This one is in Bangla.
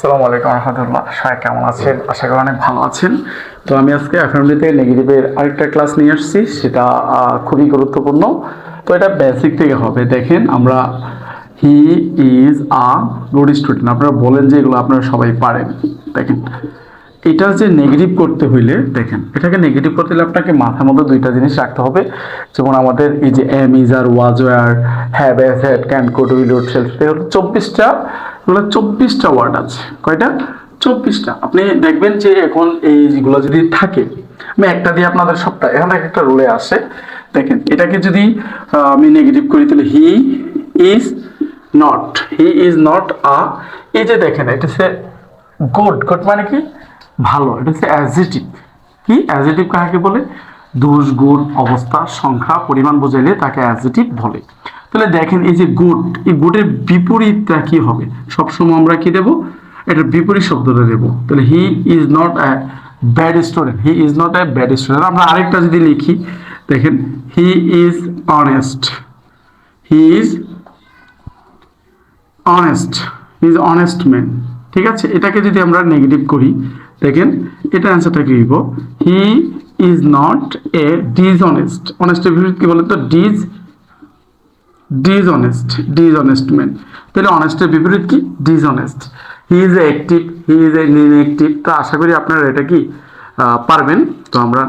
আসসালামু আলাইকুম রহমতুল্লাহ। সবাই কেমন আছেন? আশা করি অনেক ভালো আছেন। তো আমি আজকে অ্যাফার্মলিতে নেগেটিভের আরেকটা ক্লাস নিয়ে আসছি, সেটা খুবই গুরুত্বপূর্ণ। তো এটা বেসিক থেকে হবে। দেখেন, আমরা he is a good student আপনারা বলেন যে এগুলো আপনারা সবাই পারেন। দেখেন, এটা যে নেগেটিভ করতে হইলে, দেখেন, এটাকে নেগেটিভ করতে হলে আপনাকে মাথার মধ্যে দুইটা জিনিস রাখতে হবে। যেমন আমাদের এই যে am is are was were have has had can could will shall এগুলো চব্বিশটা এগুলো চব্বিশটা ওয়ার্ড আছে। কয়টা? চব্বিশটা। আপনি দেখবেন যে এখন এইগুলো যদি থাকে, আমি একটা দিয়ে আপনাদের সবটা, এখানে একটা রুলে আসে দেখেন, এটাকে যদি আমি নেগেটিভ করি, তাহলে he is not he is not a এই যে দেখেন, এটা হচ্ছে গুড গুড মানে কি? ভালো, এটা হচ্ছে অ্যাজিটিভ কি? অ্যাজিটিভ কাকে বলে? দোষ গুণ অবস্থা, সংখ্যা, পরিমাণ বোঝাইলে তাকে অ্যাজিটিভ বলে। তাহলে দেখেন এই যে গুড, এই গুডের বিপরীতটা কি হবে? সবসময় আমরা কি দেব? এটার বিপরীত শব্দটা দেব। তাহলে he is not a bad student he is not a bad student আমরা আরেকটা যদি লিখি, দেখেন he is honest he is honest is honest man ঠিক আছে? এটাকে যদি আমরা নেগেটিভ করি, দেখেন, এটা অ্যান্সারটা কি হইব? He is not a dishonest অনেস্টের বিপরীত কি বলেন তো ডিজ ডিসঅনেস্ট ডিসঅনেস্ট ম্যান তাহলে অনেস্টের বিপরীত কি? Dishonest he is a active he is a inactive তো আশা করি আপনারা এটা কি পারবেন। তো আমরা